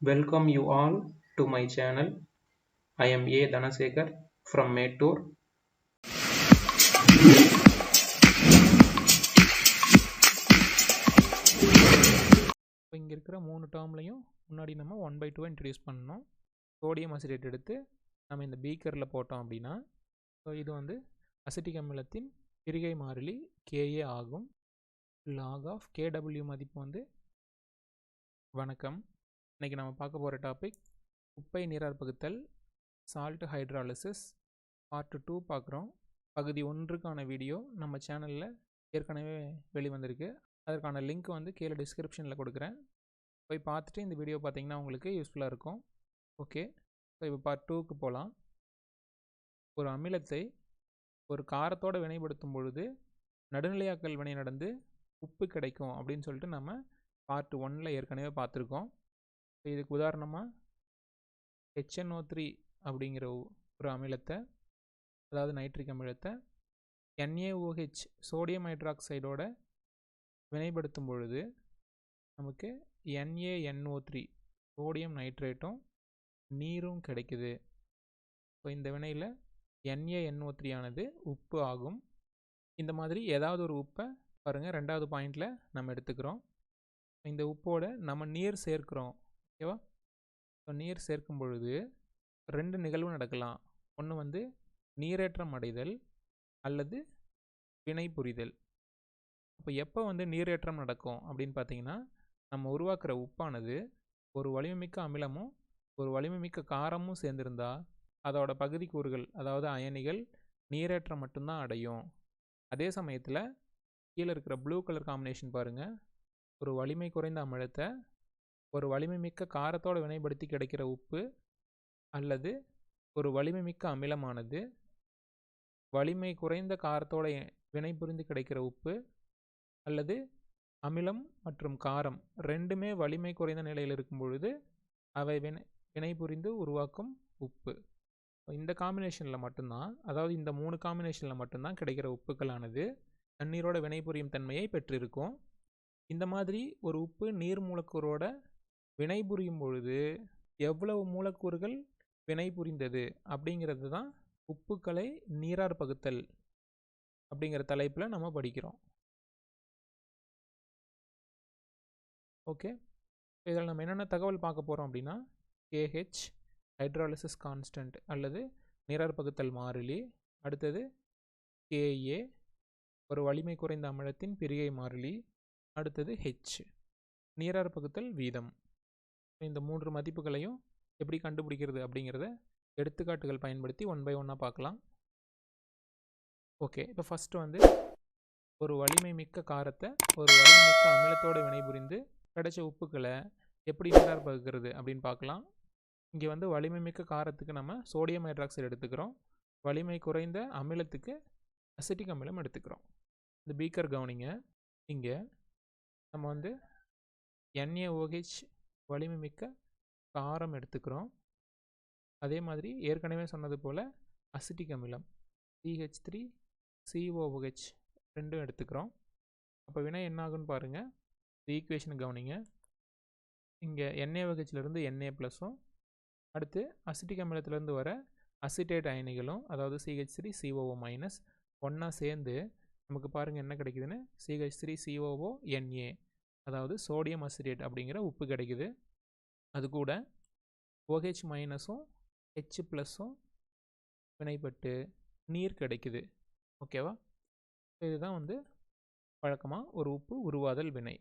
Welcome you all to my channel. I am A. Dhanasekar from Mettur. இப்போ இங்கே இருக்கிற மூணு டேர்ம்லையும் முன்னாடி நம்ம ஒன் பை டூ இன்ட்ரடியூஸ் பண்ணணும் சோடியம் அசிடேட் எடுத்து நம்ம இந்த பீக்கரில் போட்டோம் அப்படின்னா ஸோ இது வந்து அசிட்டிக் அமிலத்தின் பிரிகை மாறிலி கேஏ ஆகும் லாக் ஆஃப் கேடபிள்யூ மதிப்பு வந்து வணக்கம் இன்றைக்கி நம்ம பார்க்க போகிற டாபிக் குப்பை நீராற்பகுத்தல் சால்ட் ஹைட்ராலிசிஸ் பார்ட் டூ பார்க்குறோம். பகுதி ஒன்றுக்கான வீடியோ நம்ம சேனலில் ஏற்கனவே வெளிவந்திருக்கு. அதற்கான லிங்க் வந்து கீழே டிஸ்கிரிப்ஷனில் கொடுக்குறேன். போய் பார்த்துட்டு இந்த வீடியோ பார்த்திங்கன்னா உங்களுக்கு யூஸ்ஃபுல்லாக இருக்கும். ஓகே ஸோ இப்போ பார்ட் டூக்கு போகலாம் ஒரு அமிலத்தை ஒரு காரத்தோடு வினைப்படுத்தும் பொழுது நடுநிலையாக்கல் வினை நடந்து உப்பு கிடைக்கும் அப்படின்னு சொல்லிட்டு நம்ம பார்ட் ஒன்னில் ஏற்கனவே பார்த்துருக்கோம். இதுக்கு உதாரணமாக ஹெச்என்ஓ த்ரீ அப்படிங்கிற ஒரு அமிலத்தை அதாவது நைட்ரிக் அமிலத்தை என்ஏஓஹெச் சோடியம் ஹைட்ராக்சைடோட வினைப்படுத்தும் பொழுது நமக்கு என்ஏஎன்ஓ த்ரீ சோடியம் நைட்ரேட்டும் நீரும் கிடைக்குது. ஸோ இந்த வினையில் என்ஏஎன்ஓ த்ரீ ஆனது உப்பு ஆகும். இந்த மாதிரி ஏதாவது ஒரு உப்பை பாருங்கள் ரெண்டாவது பாயிண்டில் நம்ம எடுத்துக்கிறோம். இந்த உப்போட நம்ம நீர் சேர்க்கிறோம். ஓகேவா? ஸோ நீர் சேர்க்கும் பொழுது ரெண்டு நிகழ்வு நடக்கலாம். ஒன்று வந்து நீரேற்றம் அடைதல் அல்லது வினை புரிதல். அப்போ எப்போ வந்து நீரேற்றம் நடக்கும் அப்படின்னு பார்த்தீங்கன்னா நம்ம உருவாக்குற உப்பானது ஒரு வலிமைமிக்க அமிலமும் ஒரு வலிமைமிக்க காரமும் சேர்ந்திருந்தா அதோட பகுதி கூறுகள் அதாவது அயனிகள் நீரேற்றம் மட்டும்தான் அடையும். அதே சமயத்தில் கீழே இருக்கிற ப்ளூ கலர் காம்பினேஷன் பாருங்கள் ஒரு வலிமை குறைந்த அமிலத்தை ஒரு வலிமைமிக்க காரத்தோடு வினைப்படுத்தி கிடைக்கிற உப்பு அல்லது ஒரு வலிமைமிக்க அமிலமானது வலிமை குறைந்த காரத்தோட வினை புரிந்து கிடைக்கிற உப்பு அல்லது அமிலம் மற்றும் காரம் ரெண்டுமே வலிமை குறைந்த நிலையில் இருக்கும் பொழுது அவை வினை வினை புரிந்து உருவாக்கும் உப்பு. இந்த காம்பினேஷனில் மட்டும்தான் அதாவது இந்த மூணு காம்பினேஷனில் மட்டும்தான் கிடைக்கிற உப்புக்களானது தண்ணீரோட வினைபுரியும் தன்மையை பெற்றிருக்கும். இந்த மாதிரி ஒரு உப்பு நீர் மூலக்கூறோட வினைபுரியும் பொழுது எவ்வளவு மூலக்கூறுகள் வினை புரிந்தது அப்படிங்கிறது தான் உப்புக்களை நீரார் பகுத்தல் அப்படிங்கிற தலைப்பில் நம்ம படிக்கிறோம். ஓகே. இதில் நம்ம என்னென்ன தகவல் பார்க்க போகிறோம் அப்படின்னா கேஹெச் ஹைட்ராலிசிஸ் கான்ஸ்டன்ட் அல்லது நீரார் பகுத்தல் மாறிலி அடுத்தது கேஏ ஒரு வலிமை குறைந்த அமிலத்தின் பிரிகை மாறிலி அடுத்தது ஹெச் நீரார் பகுத்தல் வீதம். இந்த மூன்று மதிப்புகளையும் எப்படி கண்டுபிடிக்கிறது அப்படிங்கிறத எடுத்துக்காட்டுகள் பயன்படுத்தி ஒன் பை ஒன்னாக பார்க்கலாம். ஓகே இப்போ ஃபஸ்ட்டு வந்து ஒரு வலிமை மிக்க காரத்தை ஒரு வலிமை மிக்க அமிலத்தோடு வினைபுரிந்து கிடைச்ச உப்புக்களை எப்படி நீரார் பகுக்கிறது அப்படின்னு பார்க்கலாம். இங்கே வந்து வலிமை மிக்க காரத்துக்கு நம்ம சோடியம் ஹைட்ராக்சைடு எடுத்துக்கிறோம். வலிமை குறைந்த அமிலத்துக்கு அசிட்டிக் அமிலம் எடுத்துக்கிறோம். இந்த பீக்கர் கவனிங்க. இங்கே நம்ம வந்து என்ஏஓஹெச் வலிமை மிக்க காரம் எடுத்துக்கிறோம். அதே மாதிரி ஏற்கனவே சொன்னது போல் அசிட்டிக் அமிலம் C H three C O H ரெண்டும் எடுத்துக்கிறோம். அப்போ வினை என்ன ஆகுன்னு பாருங்கள் இந்த ஈக்குவேஷன் கவனிங்க. இங்கே என்ஏஓஹெச்லேருந்து என்ஏ ப்ளஸும் அடுத்து அசிட்டிக் அமிலத்திலேருந்து வர அசிட்டேட் அயனிகளும் அதாவது சிஹெச் த்ரீ சிஓஓ மைனஸ் ஒன்றா சேர்ந்து நமக்கு பாருங்கள் என்ன கிடைக்குதுன்னு? சிஹெச் த்ரீ சிஓஓ என்ஏ அதாவது சோடியம் அசிரேட் அப்படிங்கிற உப்பு கிடைக்குது. அது கூட OH ஓஹெச் மைனஸும் ஹெச் ப்ளஸ்ஸும் வினைப்பட்டு நீர் கிடைக்குது. ஓகேவா இதுதான் வந்து வழக்கமாக ஒரு உப்பு உருவாதல் வினை.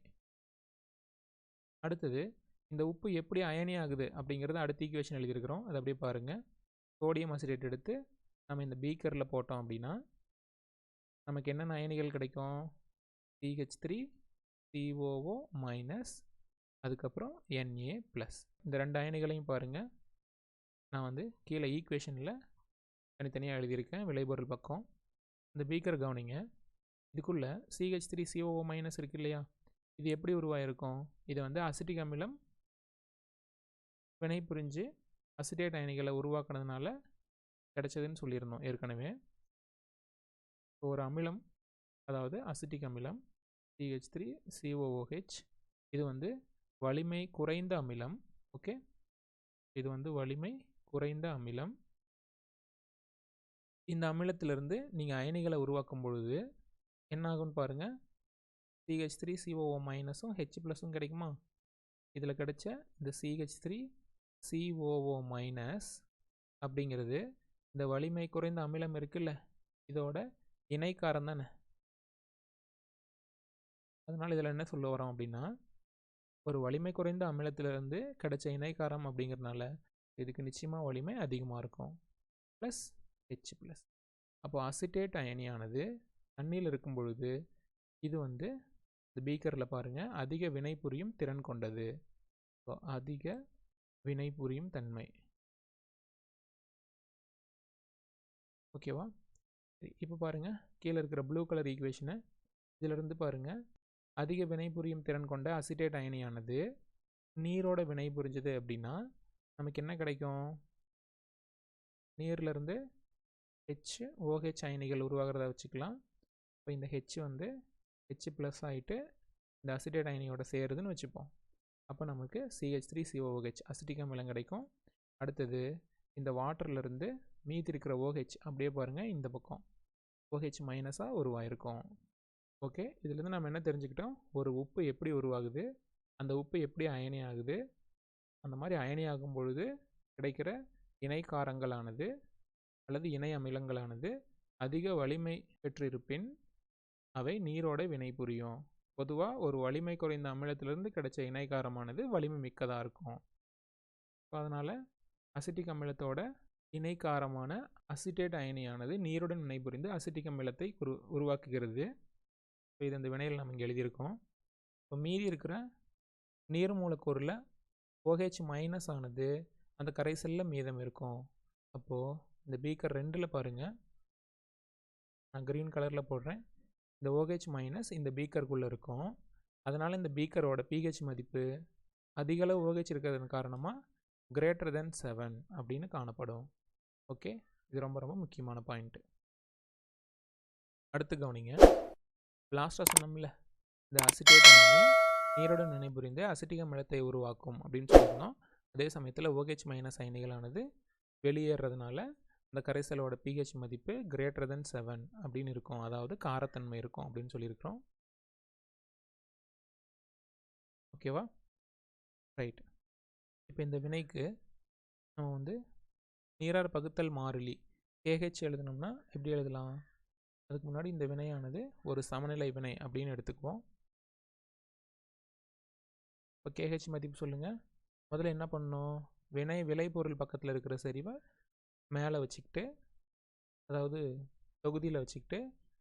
அடுத்தது இந்த உப்பு எப்படி அயனி ஆகுது அப்படிங்கிறத அடுத்த ஈக்குவேஷன் எழுதியிருக்கிறோம். அதை அப்படியே பாருங்கள் சோடியம் அசிடேட் எடுத்து நம்ம இந்த பீக்கரில் போட்டோம் அப்படின்னா நமக்கு என்னென்ன அயனிகள் கிடைக்கும்? C H three C O O minus அதுக்கப்புறம் என்ஏ ப்ளஸ் இந்த ரெண்டு அயனிகளையும் பாருங்கள் நான் வந்து கீழே ஈக்குவேஷனில் தனித்தனியாக எழுதியிருக்கேன். விளைபொருள் பக்கம். இந்த பீக்கர் கவனிங்க. இதுக்குள்ளே சிஹெச் த்ரீ சிஓஓ மைனஸ் இருக்கு இல்லையா? இது எப்படி உருவாயிருக்கும்? இதை வந்து அசிட்டிக் அமிலம் வினை புரிஞ்சு அசிட்டேட் அயனிகளை உருவாக்குனதுனால கிடைச்சதுன்னு சொல்லியிருந்தோம் ஏற்கனவே. ஒரு அமிலம் அதாவது அசிட்டிக் அமிலம். சிஹெச் த்ரீ சிஓஓஹெச் இது வந்து வலிமை குறைந்த அமிலம். ஓகே இது வந்து வலிமை குறைந்த அமிலம். இந்த அமிலத்திலிருந்து நீங்கள் அயனிகளை உருவாக்கும் பொழுது என்ன ஆகும்னு பாருங்கள் C H three C O O மைனஸும் ஹெச் ப்ளஸும் கிடைக்குமா? இதில் கிடைச்ச இந்த சிஹெச் த்ரீ சிஓஓ மைனஸ் அப்படிங்கிறது இந்த வலிமை குறைந்த அமிலம் இருக்குல்ல. இதோட இணைக்காரம் தானே. அதனால் இதில் என்ன சொல்ல வரோம் அப்படின்னா ஒரு வலிமை குறைந்த அமிலத்திலிருந்து கிடைச்ச இணைக்காரம் அப்படிங்கிறனால இதுக்கு நிச்சயமாக வலிமை அதிகமாக இருக்கும். Plus H plus. அப்போ அசிட்டேட் அயனியானது தண்ணியில் இருக்கும் பொழுது இது வந்து இந்த பீக்கரில் பாருங்கள் அதிக வினை புரியும் திறன் கொண்டது. ஸோ அதிக வினை புரியும் தன்மை. ஓகேவா? இப்போ பாருங்கள் கீழே இருக்கிற ப்ளூ கலர் ஈக்குவேஷனை இதிலிருந்து பாருங்கள் அதிக வினைபுரியும் திறன் கொண்ட அசிட்டேட் அயனியானது நீரோட வினை புரிஞ்சுது அப்படின்னா நமக்கு என்ன கிடைக்கும்? நீர்லேருந்து ஹெச் ஓஹெச் அயனிகள் உருவாகிறத வச்சுக்கலாம். இப்போ இந்த ஹெச் வந்து ஹெச் ப்ளஸ் ஆகிட்டு இந்த அசிட்டேட் அயனியோட சேருதுன்னு வச்சுப்போம். அப்போ நமக்கு சிஹெச் த்ரீ சிஓஹெச் அசிட்டிக் அமிலம் கிடைக்கும். அடுத்தது இந்த வாட்டர்லேருந்து மீதி இருக்கிற ஓஹெச் அப்படியே பாருங்கள் இந்த பக்கம். ஓஹெச் மைனஸாக உருவாயிருக்கும். ஓகே. இதுலேருந்து நம்ம என்ன தெரிஞ்சுக்கிட்டோம்? ஒரு உப்பு எப்படி உருவாகுது? அந்த உப்பு எப்படி அயனி ஆகுது அந்த மாதிரி அயனி ஆகும் பொழுது கிடைக்கிற இணைக்காரங்களானது அல்லது இணை அமிலங்களானது அதிக வலிமை பெற்றிருப்பின் அவை நீரோட வினை புரியும் பொதுவாக ஒரு வலிமை குறைந்த அமிலத்திலிருந்து கிடைச்ச இணைக்காரமானது வலிமை மிக்கதாக இருக்கும். அதனால் அசிட்டிக் அமிலத்தோட இணைக்காரமான அசிட்டேட் அயனியானது நீருடன் வினைபுரிந்து அசிட்டிக் அமிலத்தை உரு உருவாக்குகிறது. இப்போ இது இந்த வினையில் நம்ம இங்கே எழுதியிருக்கோம். இப்போ மீதி இருக்கிற நீர் மூலக்கூறில் ஓஹெச் மைனஸ் ஆனது அந்த கரைசலில் மீதம் இருக்கும். அப்போது இந்த பீக்கர் ரெண்டில் பாருங்கள் நான் க்ரீன் கலரில் போடுறேன். இந்த ஓஹெச் மைனஸ் இந்த பீக்கருக்குள்ளே இருக்கும். அதனால் இந்த பீக்கரோட பிஹெச் மதிப்பு அதிகளவு ஓஹெச் இருக்கிறதன் காரணமாக கிரேட்டர் தென் செவன் அப்படின்னு காணப்படும். ஓகே? இது ரொம்ப ரொம்ப முக்கியமான பாயிண்ட்டு அடுத்து கவனிங்க. லாஸ்ட்டாக சொன்னோம்ல இந்த அசிட்டேட் அயனி நீருடன் நினைபுரிந்து அசிட்டிக் அமிலத்தை உருவாக்கும் அப்படின்னு சொல்லியிருந்தோம். அதே சமயத்தில் ஓஹெச் மைனஸ் அயனிகளானது வெளியேறதுனால அந்த கரைசலோட பிஹெச் மதிப்பு கிரேட்டர் தென் செவன் அப்படின்னு இருக்கும். அதாவது காரத்தன்மை இருக்கும் அப்படின்னு சொல்லியிருக்கிறோம். ஓகேவா ரைட் இப்போ இந்த வினைக்கு நம்ம வந்து நீரார் பகுத்தல் மாறிலி கேஹெச் எழுதணும்னா எப்படி எழுதலாம்? அதுக்கு முன்னாடி இந்த வினையானது ஒரு சமநிலை வினை அப்படின்னு எடுத்துக்குவோம். இப்போ கேஹெச் மதிப்பு சொல்லுங்கள் முதல்ல என்ன பண்ணணும்? வினை விளைபொருள் பக்கத்தில் இருக்கிற செறிவை மேலே வச்சுக்கிட்டு அதாவது தொகுதியில் வச்சுக்கிட்டு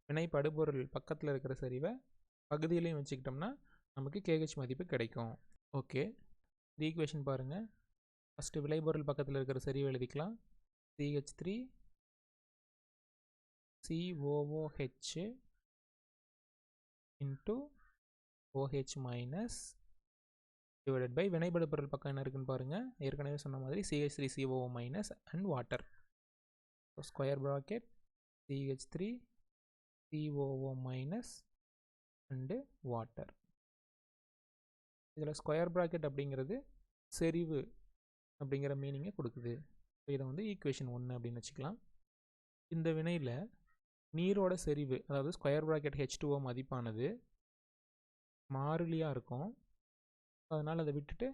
வினை படுபொருள் பக்கத்தில் இருக்கிற செறிவை பகுதியிலையும் வச்சுக்கிட்டோம்னா நமக்கு கேஹெச் மதிப்பு கிடைக்கும். ஓகே இந்த ஈக்குவேஷன் பாருங்கள் ஃபஸ்ட்டு விளைபொருள் பக்கத்தில் இருக்கிற செறிவை எழுதிக்கலாம். C H three C O O H into O H minus divided by வினைபடு பொருள் பக்கம் என்ன இருக்குன்னு பாருங்கள் ஏற்கனவே சொன்ன மாதிரி C H three C O minus and water square bracket C H three C O O minus and water இதில் square bracket அப்படிங்கிறது செறிவு அப்படிங்கிற மீனிங்கை கொடுக்குது. ஸோ இதை வந்து ஈக்குவேஷன் ஒன்று அப்படின்னு வச்சுக்கலாம். இந்த வினையில் நீரோட செறிவு அதாவது ஸ்கொயர் ப்ராக்கெட் ஹெச் டூஓ மதிப்பானது மாறிலியாக இருக்கும். அதனால் அதை விட்டுட்டு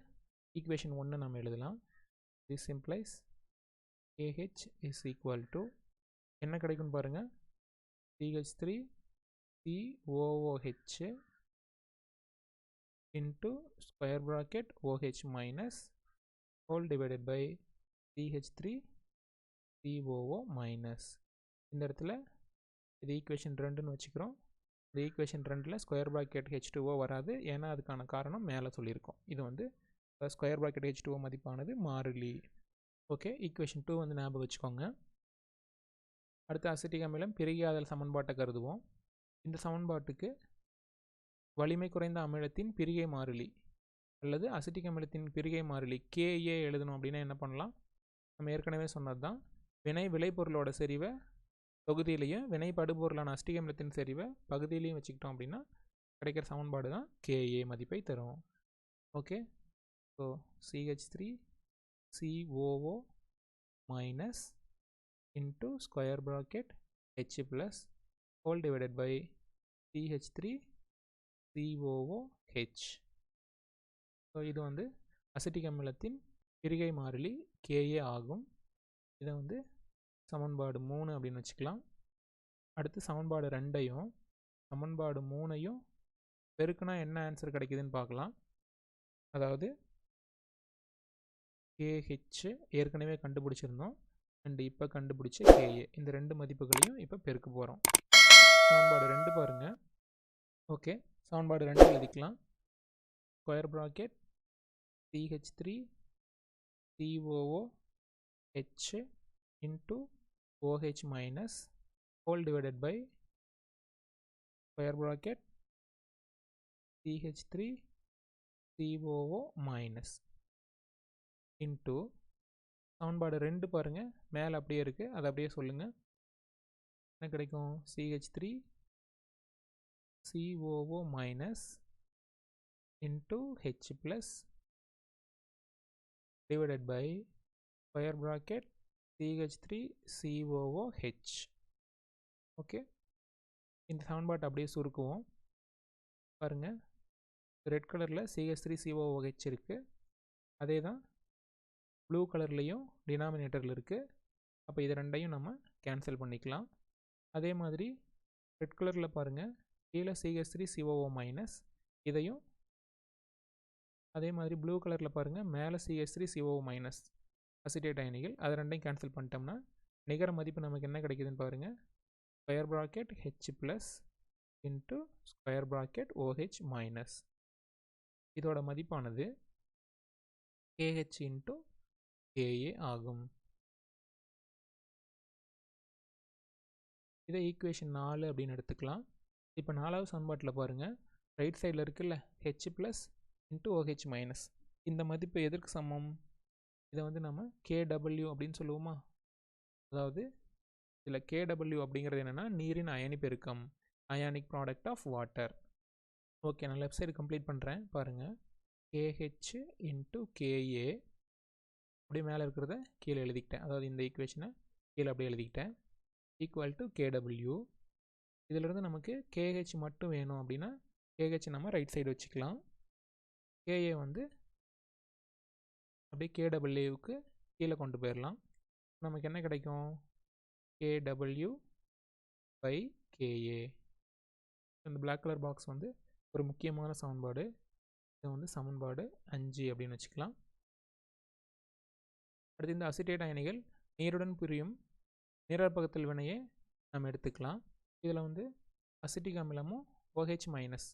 ஈக்குவேஷன் ஒன்று நம்ம எழுதலாம். This implies A H is equal to என்ன கிடைக்கும்னு பாருங்கள் C H three C O O H into square bracket O H minus whole divided by C H three C O O minus இந்த இடத்துல இது equation ரெண்டுன்னு வச்சுக்கிறோம். இந்த equation ரெண்டில் ஸ்கொயர் ப்ராக்கெட் ஹெச் டூஓ வராது. ஏன்னா அதுக்கான காரணம் மேலே சொல்லியிருக்கோம். இது வந்து ஸ்கொயர் ப்ராக்கெட் ஹெச் டூஓ மதிப்பானது மாறிலி. ஓகே ஈக்குவேஷன் டூ வந்து ஞாபகம் வச்சுக்கோங்க. அடுத்து அசிட்டிக் அமிலம் பிரிகையாதல் சமன்பாட்டை கருதுவோம். இந்த சமன்பாட்டுக்கு வலிமை குறைந்த அமிலத்தின் பிரிகை மாறிலி அல்லது அசிட்டிக் அமிலத்தின் பிரிகை மாறிலி கேஏ எழுதணும் அப்படின்னா என்ன பண்ணலாம்? நம்ம ஏற்கனவே சொன்னது தான் வினை விளைபொருளோட செறிவை தொகுதியிலையும் வினை படுபொருளான அஷ்டிக அமிலத்தின் செறிவை பகுதியிலையும் வச்சுக்கிட்டோம் அப்படின்னா கிடைக்கிற சமன்பாடு தான் கேஏ மதிப்பை தரும். Okay? So C H three C O O minus into square bracket H plus whole divided by C H three C O O H so இது வந்து அசிட்டிக் அமிலத்தின் பிரிகை மாறிலி கேஏ ஆகும். இதை வந்து சமன்பாடு மூணு அப்படின்னு வச்சுக்கலாம். அடுத்து சமன்பாடு ரெண்டையும் சமன்பாடு மூணையும் பெருக்குனா என்ன ஆன்சர் கிடைக்குதுன்னு பார்க்கலாம். அதாவது கேஹெச் ஏற்கனவே கண்டுபிடிச்சிருந்தோம். அண்ட் இப்போ கண்டுபிடிச்ச கேஏ இந்த ரெண்டு மதிப்புகளையும் இப்போ பெருக்க போகிறோம் சமன்பாடு ரெண்டு பாருங்கள் ஓகே சமன்பாடு ரெண்டு எழுதிக்கலாம். Square bracket C H three C O O H into O H minus whole divided by square bracket C H three C O O minus into சமன்பாடு ரெண்டு பாருங்கள் மேலே அப்படியே இருக்குது அதை அப்படியே சொல்லுங்கள் என்ன கிடைக்கும்? C H three C O O minus into H plus divided by square bracket C H three okay இந்த சமன்பாட்டை அப்படியே சுருக்குவோம். பாருங்கள் ரெட் கலரில் சிஹெச் த்ரீ சிஓஓஹெச் இருக்குது அதே தான் ப்ளூ கலர்லேயும் டினாமினேட்டரில் இருக்குது அப்போ இது ரெண்டையும் நம்ம கேன்சல் பண்ணிக்கலாம். அதே மாதிரி ரெட் கலரில் பாருங்கள் கீழே சிஹெச் த்ரீ சிஓஓ மைனஸ் இதையும் அதே மாதிரி ப்ளூ கலரில் பாருங்கள் மேலே C H three C O O minus acetate அயனிகள் அது ரெண்டையும் கேன்சல் பண்ணிட்டோம்னா நிகர மதிப்பு நமக்கு என்ன கிடைக்குதுன்னு பாருங்கள் square bracket H plus into square bracket O H minus இதோட மதிப்பானது கேஹெச் இன்ட்டு கேஏ ஆகும். இதை ஈக்குவேஷன் நாலு அப்படின்னு எடுத்துக்கலாம். இப்போ நாலாவது சமன்பாட்டில் பாருங்கள் ரைட் சைடில் இருக்குல்ல H plus into O H minus இந்த மதிப்பு எதற்கு சமம்? இதை வந்து நம்ம கேடபிள்யூ அப்படின்னு சொல்லுவோமா? அதாவது இதில் கேடபிள்யூ அப்படிங்கிறது என்னென்னா நீரின் அயனி பெருக்கம் ionic product of water okay நான் லெஃப்ட் சைடு கம்ப்ளீட் பண்ணுறேன் பாருங்கள் கேஹெச் இன்ட்டு கேஏ அப்படியே மேலே இருக்கிறத கீழே எழுதிக்கிட்டேன். அதாவது இந்த ஈக்குவேஷனை கீழே அப்படியே எழுதிக்கிட்டேன். ஈக்குவல் டு கேடபிள்யூ இதிலிருந்து நமக்கு கேஹெச் மட்டும் வேணும் அப்படின்னா கேஹெச் நம்ம ரைட் சைடு வச்சுக்கலாம். கேஏ வந்து அப்படியே கேடபிள்யூவுக்கு கீழே கொண்டு போயிடலாம் நமக்கு என்ன கிடைக்கும்? K W by K A இந்த பிளாக் கலர் பாக்ஸ் வந்து ஒரு முக்கியமான சமன்பாடு. இது வந்து சமன்பாடு அஞ்சு அப்படின்னு வச்சுக்கலாம். அடுத்து இந்த அசிட்டேட் அயனிகள் நீருடன் புரியும் நீரற்பகத்தல் வினையை நம்ம எடுத்துக்கலாம். இதில் வந்து அசிட்டிக் அமிலமும் ஓஹெச் மைனஸ்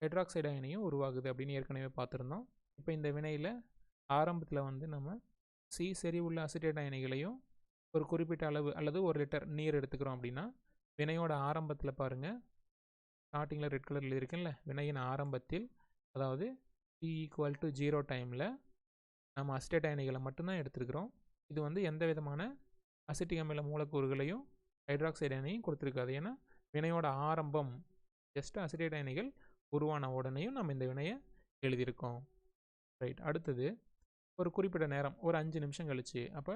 ஹைட்ராக்சைடு அயனியும் உருவாகுது அப்படின்னு ஏற்கனவே பார்த்துருந்தோம். இப்போ இந்த வினையில் ஆரம்பத்தில் வந்து நம்ம சி சரி உள்ள அசிட்டேட் அயனிகளையும் ஒரு குறிப்பிட்ட அளவு அல்லது ஒரு லிட்டர் நீர் எடுத்துக்கிறோம் அப்படின்னா வினையோட ஆரம்பத்தில் பாருங்கள் ஸ்டார்டிங்கில் ரெட் கலரில் இருக்குல்ல வினையின் ஆரம்பத்தில் அதாவது டி ஈக்குவல் டு ஜீரோ டைமில் நம்ம அசிட்டேட் அயனிகளை மட்டும்தான் எடுத்துருக்குறோம். இது வந்து எந்த விதமான அசிட்டிக் அமில மூலக்கூறுகளையும் ஹைட்ராக்சைடு அயனையும் கொடுத்துருக்காது. ஏன்னா வினையோட ஆரம்பம் ஜஸ்ட் அசிட்டேட் அயனிகள் உருவான உடனேயும் நம்ம இந்த வினையை எழுதியிருக்கோம். ரைட் அடுத்தது ஒரு குறிப்பிட்ட நேரம் ஒரு அஞ்சு நிமிஷம் கழிச்சு அப்போ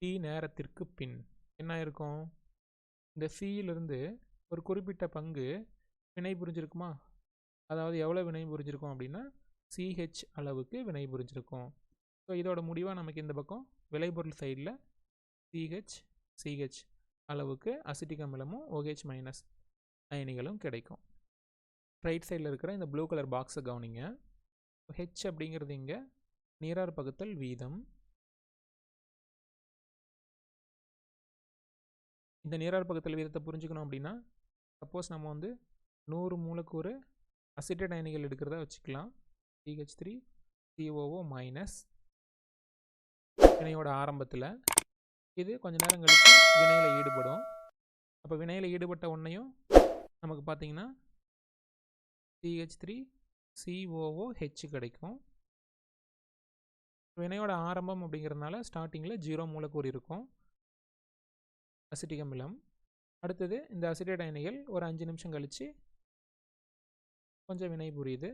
டி நேரத்திற்கு பின் என்ன இருக்கும்? இந்த சியிலிருந்து ஒரு குறிப்பிட்ட பங்கு வினை புரிஞ்சிருக்குமா? அதாவது எவ்வளோ வினை புரிஞ்சிருக்கும் அப்படின்னா சிஹெச் அளவுக்கு வினை புரிஞ்சிருக்கும். ஸோ இதோட முடிவாக நமக்கு இந்த பக்கம் விளைபொருள் சைடில் சிஹெச் சிஹெச் அளவுக்கு அசிட்டிக் அமிலமும் ஓஹெச் மைனஸ் அயனிகளும் கிடைக்கும். ரைட் சைடில் இருக்கிற இந்த ப்ளூ கலர் பாக்ஸை கவனிங்க. ஹெச் அப்படிங்கிறது இங்கே நீரார் பகுத்தல் வீதம். இந்த நீரார் பகுத்தல் வீதத்தை புரிஞ்சுக்கணும் அப்படின்னா சப்போஸ் நம்ம வந்து நூறு மூலக்கூறு அசிட்டட் அயனிகள் எடுக்கிறதா வச்சுக்கலாம். டிஹெச் த்ரீ சிஓஓ மைனஸ் வினையோட ஆரம்பத்தில். இது கொஞ்ச நேரம் கழித்து வினையில் ஈடுபடும். அப்போ வினையில் ஈடுபட்ட ஒன்றையும் நமக்கு பார்த்தீங்கன்னா சிஹெச் த்ரீ சிஓஓ ஹெச் கிடைக்கும். வினையோட ஆரம்பம் அப்படிங்கிறதுனால ஸ்டார்டிங்கில் ஜீரோ மூலக்கூறு இருக்கும். அசிட்டிக் அமிலம் அடுத்தது இந்த அசிட்டேட் அயனிகள் ஒரு அஞ்சு நிமிஷம் கழித்து கொஞ்சம் வினை புரியுது.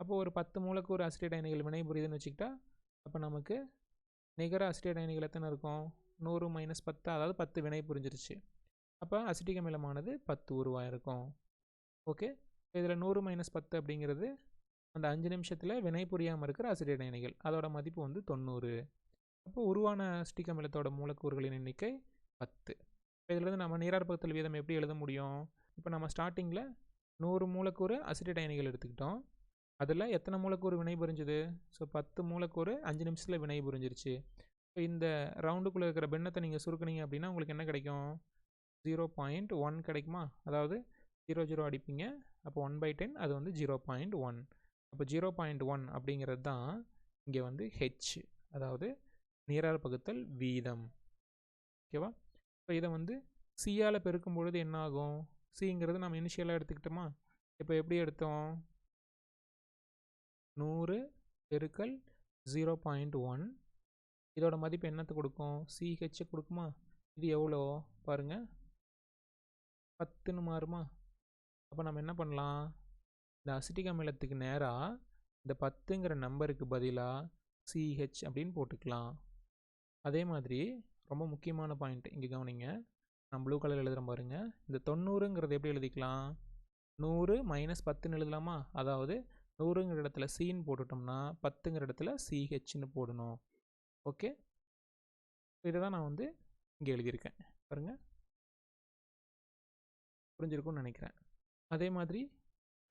அப்போது ஒரு பத்து மூலக்கூறு அசிட்டேட் அயனிகள் வினைபுரியுதுன்னு வச்சுக்கிட்டா அப்போ நமக்கு நிகர அசிட்டேட் அயனிகள் எத்தனை இருக்கும்? நூறு மைனஸ் பத்து அதாவது பத்து வினை புரிஞ்சிருச்சு. அப்போ அசிட்டிக் அமிலமானது பத்து உருவாயிருக்கும். ஓகே இதில் நூறு மைனஸ் பத்து அப்படிங்கிறது அந்த அஞ்சு நிமிஷத்தில் வினை புரியாமல் இருக்கிற அசிட்டேட் அயனிகள் அதோட மதிப்பு வந்து தொண்ணூறு. அப்போ உருவான ஸ்டிக் அமிலத்தோட மூலக்கூறுகளின் எண்ணிக்கை பத்து. இதிலிருந்து நம்ம நீராற்பகுத்தல் வீதம் எப்படி எழுத முடியும்? இப்போ நம்ம ஸ்டார்டிங்கில் நூறு மூலக்கூறு அசிட்டேட் அயனிகள் எடுத்துக்கிட்டோம். அதில் எத்தனை மூலக்கூறு வினை புரிஞ்சுது? ஸோ பத்து மூலக்கூறு அஞ்சு நிமிஷத்தில் வினை புரிஞ்சிருச்சு. இப்போ இந்த ரவுண்டுக்குள்ளே இருக்கிற பெண்ணத்தை நீங்கள் சுருக்குனீங்க அப்படின்னா உங்களுக்கு என்ன கிடைக்கும்? ஜீரோ பாயிண்ட் ஒன் கிடைக்குமா? அதாவது ஜீரோ ஜீரோ அடிப்பீங்க. அப்போ ஒன் பை டென் அது வந்து ஜீரோ பாயிண்ட் ஒன் அப்போ ஜீரோ பாயிண்ட் ஒன் அப்படிங்கிறது தான் இங்கே வந்து ஹெச் அதாவது நீரார் பகுத்தல் வீதம். ஓகேவா? இப்போ இதை வந்து சியால் பெருக்கும் பொழுது என்ன ஆகும்? சிங்கிறது நம்ம இனிஷியலாக எடுத்துக்கிட்டோமா? இப்போ எப்படி எடுத்தோம்? நூறு பெருக்கல் ஜீரோ பாயிண்ட் ஒன். இதோட மதிப்பு என்னத்தை கொடுக்கும்? சிஹெச் கொடுக்குமா? இது எவ்வளோ? பாருங்கள் பத்துன்னு மாறுமா? அப்போ நம்ம என்ன பண்ணலாம்? இந்த அசிட்டிக் அமிலத்துக்கு நேராக இந்த பத்துங்கிற நம்பருக்கு பதிலாக சிஹெச் அப்படின்னு போட்டுக்கலாம். அதே மாதிரி ரொம்ப முக்கியமான பாயிண்ட் இங்கே கவனிங்க. நான் ப்ளூ கலர் எழுதுகிறேன் பாருங்கள் இந்த தொண்ணூறுங்கிறது எப்படி எழுதிக்கலாம்? நூறு மைனஸ் பத்துன்னு எழுதலாமா? அதாவது நூறுங்கிற இடத்துல சின்னு போட்டுட்டோம்னா பத்துங்கிற இடத்துல சிஹெச்னு போடணும். ஓகே இதை தான் நான் வந்து இங்கே எழுதியிருக்கேன். பாருங்கள் புரிஞ்சிருக்கும்னு நினைக்கிறேன். அதே மாதிரி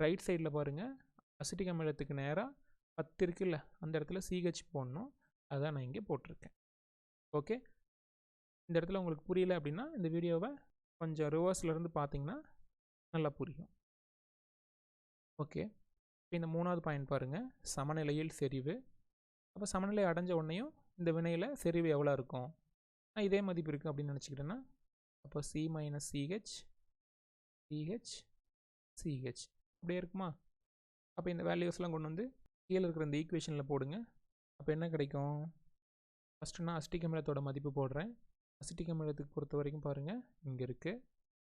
ரைட் சைடில் பாருங்கள் அசிட்டிக் அமிலத்துக்கு நேராக பத்து இருக்குல்ல அந்த இடத்துல சிஹெச் போடணும். அதான் நான் இங்கே போட்டிருக்கேன். ஓகே? இந்த இடத்துல உங்களுக்கு புரியல அப்படின்னா இந்த வீடியோவை கொஞ்சம் ரிவர்ஸ்லேருந்து பார்த்தீங்கன்னா நல்லா புரியும். ஓகே? இப்போ இந்த மூணாவது பாயிண்ட் பாருங்கள் சமநிலையில் செறிவு. அப்போ சமநிலை அடைஞ்ச உடனேயும் இந்த வினையில் செறிவு எவ்வளோ இருக்கும்? நான் இதே மதிப்பு இருக்குது அப்படின்னு நினச்சிக்கிட்டேன்னா அப்போ C minus C H C H C H அப்படியே இருக்குமா? அப்போ இந்த வேல்யூஸ்லாம் கொண்டு வந்து கீழே இருக்கிற இந்த ஈக்குவேஷனில் போடுங்க. அப்போ என்ன கிடைக்கும்? ஃபஸ்ட்டு நான் அசிட்டிக் மதிப்பு போடுறேன். அசிட்டிக் பொறுத்த வரைக்கும் பாருங்கள் இங்கே இருக்குது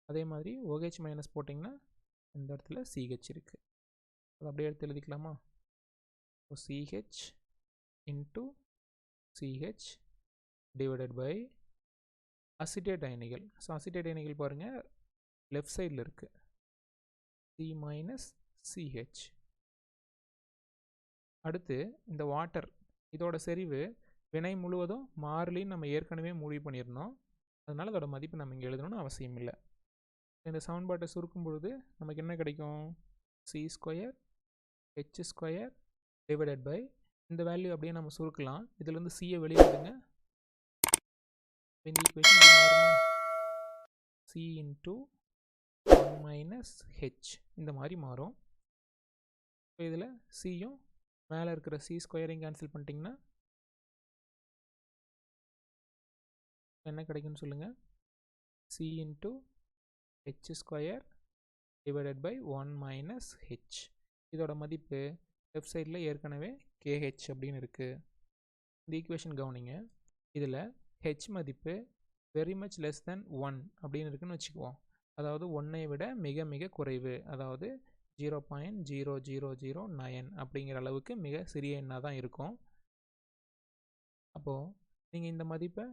அதே மாதிரி ஓஹெச் மைனஸ் போட்டிங்கன்னா இந்த இடத்துல சிஹெச் இருக்குது அது அப்படியே எடுத்து எழுதிக்கலாமா? So C H into C H divided by acetate அயனிகள். ஸோ அசிட்டேட் அயனிகள் பாருங்கள் லெஃப்ட் சைடில் இருக்குது சி மைனஸ் சிஹெச் அடுத்து இந்த வாட்டர் இதோட செறிவு வினை முழுவதும் மாறிலின்னு நம்ம ஏற்கனவே முடிவு பண்ணியிருந்தோம். அதனால் அதோட மதிப்பு நம்ம இங்கே எழுதணும்னு அவசியம் இல்லை. இந்த சவுண்ட்பாட்டை சுருக்கும் பொழுது நமக்கு என்ன கிடைக்கும்? C square H square divided by இந்த வேல்யூ அப்படியே நம்ம சுருக்கலாம். இதுலேருந்து சியை வெளியேடுங்க இந்த equation C into two minus H இந்த மாதிரி மாறும். இப்போ இதில் சியும் மேலே இருக்கிற சி ஸ்கொயரையும் கேன்சல் பண்ணிட்டீங்கன்னா என்ன கிடைக்குன்னு சொல்லுங்கள் C into H square divided by one minus H இதோட மதிப்பு லெஃப்ட் சைடில் ஏற்கனவே கேஹெச் அப்படின்னு இருக்குது இந்த ஈக்குவேஷன் கவனிங்க. இதில் ஹெச் மதிப்பு very much less than one அப்படின்னு இருக்குன்னு வச்சுக்குவோம். அதாவது ஒன்றை விட மிக மிக குறைவு. அதாவது zero point zero zero zero nine அப்படிங்கிற அளவுக்கு மிக சிறிய எண்ணாக தான் இருக்கும். அப்போது நீங்கள் இந்த மதிப்பை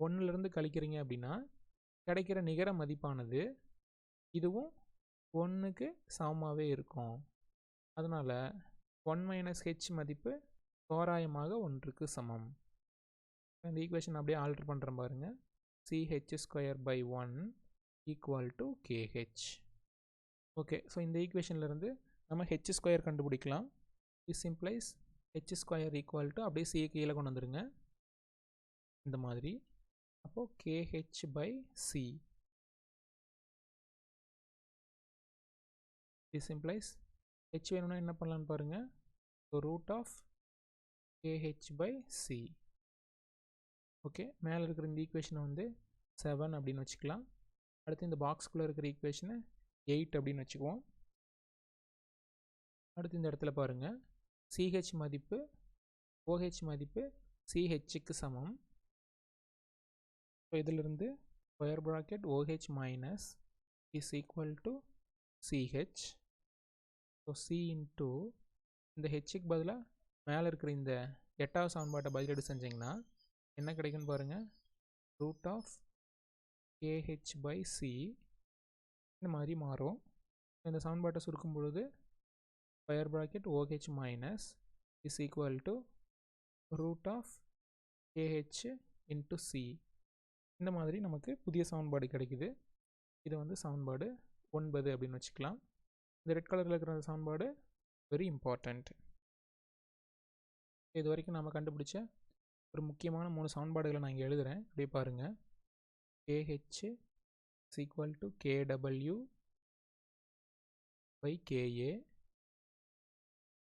ஒன்றுலேருந்து கழிக்கிறீங்க அப்படின்னா கிடைக்கிற நிகர மதிப்பானது இதுவும் ஒன்றுக்கு சமமாகவே இருக்கும். அதனால் ஒன் மைனஸ் ஹெச் மதிப்பு தோராயமாக ஒன்றுக்கு சமம். இந்த ஈக்குவேஷன் அப்படியே ஆல்ட்ரு பண்ணுறேன் பாருங்கள் C H square by one equal to K H okay so இந்த ஈக்குவேஷன்லேருந்து நம்ம ஹெச் ஸ்கொயர் கண்டுபிடிக்கலாம். Is implies H square equal to அப்படியே சிஏ கீழே கொண்டு வந்துடுங்க இந்த மாதிரி. அப்போது K H by C is implies H வேணும்னா என்ன பண்ணலான்னு பாருங்கள் so root of K H by C okay மேலே இருக்கிற இந்த ஈக்குவேஷனை வந்து செவன் அப்படின்னு வச்சுக்கலாம். அடுத்து இந்த பாக்ஸ்குள்ளே இருக்கிற ஈக்குவேஷனை எயிட் அப்படின்னு வச்சுக்குவோம். அடுத்து இந்த இடத்துல பாருங்கள் சிஹெச் மதிப்பு ஓஹெச் மதிப்பு சிஹெச்சுக்கு சமம். ஸோ இதிலிருந்து square bracket O H minus is equal to C H so C into இந்த ஹெச்சுக்கு பதிலாக மேலே இருக்கிற இந்த எட்டாவது சமன்பாட்டை பதிலீடு செஞ்சிங்கன்னா என்ன கிடைக்குன்னு பாருங்கள் root of A H by C இந்த மாதிரி மாறும். இந்த சமன்பாட்டை சுருக்கும் பொழுது square bracket O H minus is equal to root of A H into C இந்த மாதிரி நமக்கு புதிய சமன்பாடு கிடைக்குது. இது வந்து சமன்பாடு ஒன்பது அப்படின்னு வச்சுக்கலாம். இந்த ரெட் கலரில் இருக்கிற அந்த சமன்பாடு வெரி இம்பார்ட்டண்ட் இது வரைக்கும் நம்ம கண்டுபிடிச்ச ஒரு முக்கியமான மூணு சமன்பாடுகளை நான் இங்கே எழுதுகிறேன் அப்படியே பாருங்கள் K H is equal to K W by K A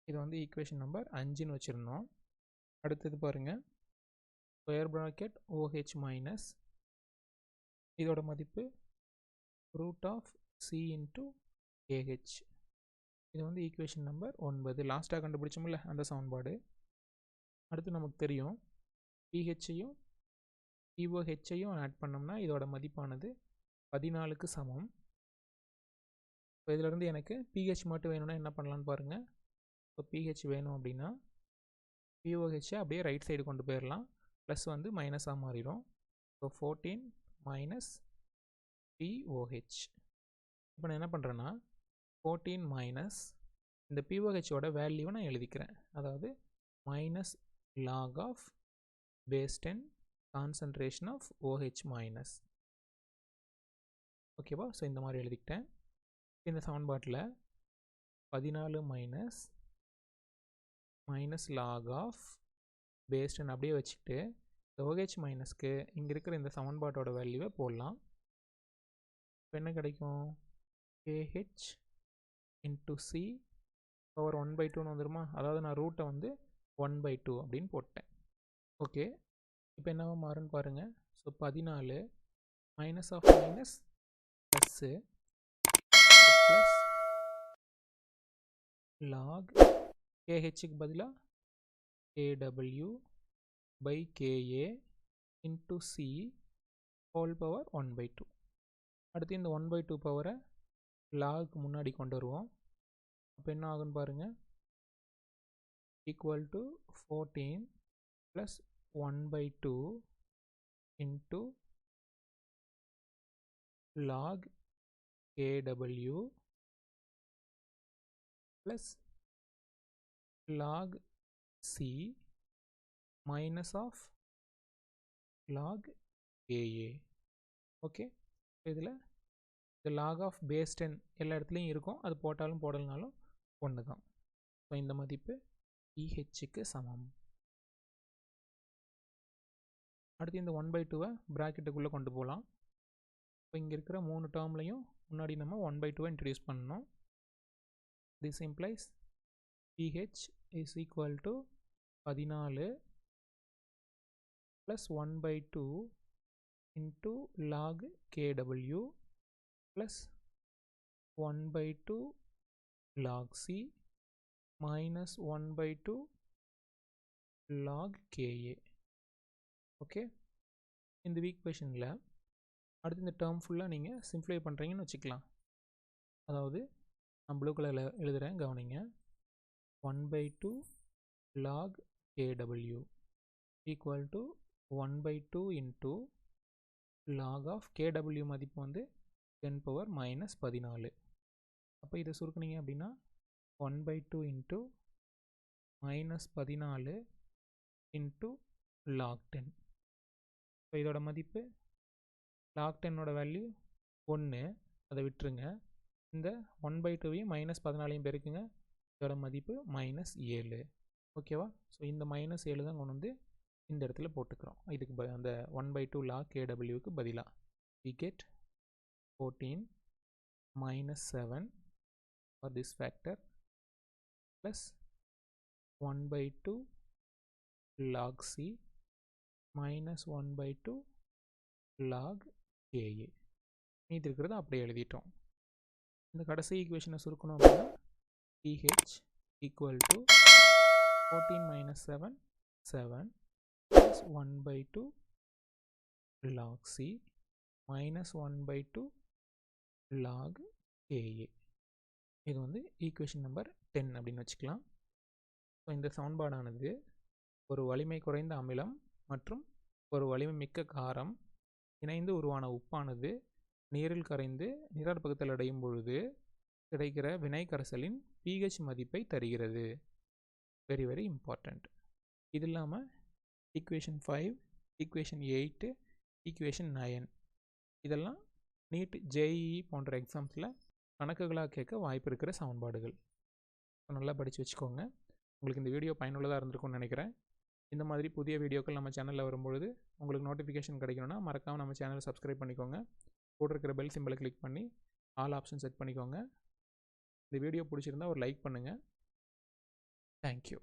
இது வந்து ஈக்குவேஷன் நம்பர் அஞ்சுன்னு வச்சுருந்தோம். அடுத்தது பாருங்கள் ஸ்கொயர் ப்ராக்கெட் ஓஹெச் மைனஸ் இதோட மதிப்பு root of C into A H இது வந்து ஈக்குவேஷன் நம்பர் ஒன்பது. லாஸ்ட்டாக கண்டுபிடிச்சோம்ல அந்த சமன்பாடு. அடுத்து நமக்கு தெரியும். பிஹெச்சையும் பிஓஹெச்சையும் ஆட் பண்ணோம்னா இதோட மதிப்பானது பதினாலுக்கு சமம். இப்போ இதிலேருந்து எனக்கு பிஹெச் மட்டும் வேணும்னா என்ன பண்ணலான்னு பாருங்கள் இப்போ பிஹெச் வேணும் அப்படின்னா பிஓஹெச்சை அப்படியே ரைட் சைடு கொண்டு போயிடலாம் ப்ளஸ் வந்து மைனஸாக மாறிடும். இப்போ ஃபோர்டீன் மைனஸ் பிஓஹெச் இப்போ நான் என்ன பண்ணுறேன்னா ஃபோர்டீன் மைனஸ் இந்த பிஓஹெச்சோட வேல்யூவை நான் எழுதிக்கிறேன். அதாவது minus log of base ten concentration of O H minus ஓகேவா ஸோ இந்த மாதிரி எழுதிக்கிட்டேன். இந்த சமன்பாட்டில் பதினாலு minus minus log of base ten அப்படியே வச்சுக்கிட்டு இந்த ஓஹெச் மைனஸ்க்கு இங்கே இருக்கிற இந்த சமன்பாட்டோட வேல்யூவை போடலாம். இப்போ என்ன கிடைக்கும்? K H into C power one by டூன்னு வந்துடுமா அதாவது நான் ரூட்டை வந்து ஒன் பை டூ அப்படின்னு போட்டேன். ஓகே இப்போ என்னவா மாறுன்னு பாருங்கள் ஸோ பதினாலு minus of minus plus plus log கேஹெச்சுக்கு பதிலாக K W by K A into C whole power one by two அடுத்து இந்த ஒன் பை டூ பவரை லாகுக்கு முன்னாடி கொண்டு வருவோம். அப்போ என்ன ஆகுன்னு பாருங்கள் equal to fourteen plus one by two into log K W plus log C minus of log A A okay இதில் இந்த லாக் ஆஃப் பேஸ் டென் எல்லா இடத்துலையும் இருக்கும். அது போட்டாலும் போடலனாலும் ஒன்று தான் ஸோ இந்த மதிப்பு இஹெச்சுக்கு சமம். அடுத்து இந்த ஒன் பை டூவை ப்ராக்கெட்டுக்குள்ளே கொண்டு போகலாம் இப்போ இங்கே இருக்கிற மூணு டேர்ம்லையும் முன்னாடி நம்ம ஒன் பை டூவை இன்ட்ரடியூஸ் பண்ணணும். This implies p H is equal to பதினாலு plus one by two into log K W plus one by two log C minus one by two log K A okay. இந்த weak கொஷனில் அடுத்து இந்த term ஃபுல்லாக நீங்கள் சிம்ப்ளை பண்ணுறீங்கன்னு வச்சுக்கலாம். அதாவது நான் ப்ளூ கலரில் எழுதுகிறேன் கவனிங்க. One by two log K W equal to one by two into log of K W மதிப்பு வந்து டென் பவர் மைனஸ் பதினாலு. அப்போ இதை சுருக்குனீங்க அப்படின்னா one by two into minus பதினாலு இன்ட்டு லாக் டென் இப்போ இதோட மதிப்பு லாக் டென்னோட வேல்யூ ஒன்று அதை விட்டுருங்க. இந்த ஒன் பை டூவையும் மைனஸ் பதினாலையும் பெருக்குங்க. இதோட மதிப்பு மைனஸ் ஏழு. ஓகேவா ஸோ இந்த மைனஸ் ஏழு தான் கொண்டு வந்து இந்த இடத்துல போட்டுக்கிறோம். இதுக்கு ப அந்த ஒன் பை டூ லாக் கேடபிள்யூக்கு பதிலாக we get fourteen minus seven for this factor plus one by two log C minus one by two log A A மீதி இருக்கிறத அப்படியே எழுதிட்டோம். இந்த கடைசி ஈக்குவேஷனை சுருக்கணும் அப்படின்னா p H equal to fourteen minus seven seven plus one by two log C minus one by two log A A இது வந்து ஈக்குவேஷன் நம்பர் டென் அப்படின்னு வச்சுக்கலாம். ஸோ இந்த சமன்பாடானது ஒரு வலிமை குறைந்த அமிலம் மற்றும் ஒரு வலிமை மிக்க காரம் இணைந்து உருவான உப்பானது நீரில் கரைந்து நீராற்பகுத்தல் அடையும் பொழுது கிடைக்கிற வினை கரைசலின் பிஹெச் மதிப்பை தருகிறது. வெரி வெரி இம்பார்ட்டண்ட் இது இல்லாமல் equation five equation eight equation nine இதெல்லாம் நீட் ஜேஇஇ போன்ற எக்ஸாம்ஸில் கணக்குகளாக கேட்க வாய்ப்பு இருக்கிற சமன்பாடுகள். நல்லா படித்து வச்சுக்கோங்க. உங்களுக்கு இந்த வீடியோ பயனுள்ளதாக இருந்திருக்கும்னு நினைக்கிறேன். இந்த மாதிரி புதிய வீடியோக்கள் நம்ம சேனலில் வரும்பொழுது உங்களுக்கு நோட்டிஃபிகேஷன் கிடைக்கணும்னா மறக்காமல் நம்ம சேனலை சப்ஸ்கிரைப் பண்ணிக்கோங்க. போட்டிருக்கிற பெல் சிம்பிளை கிளிக் பண்ணி ஆல் ஆப்ஷன் செட் பண்ணிக்கோங்க. இந்த வீடியோ பிடிச்சிருந்தா ஒரு லைக் பண்ணுங்கள் தேங்க்யூ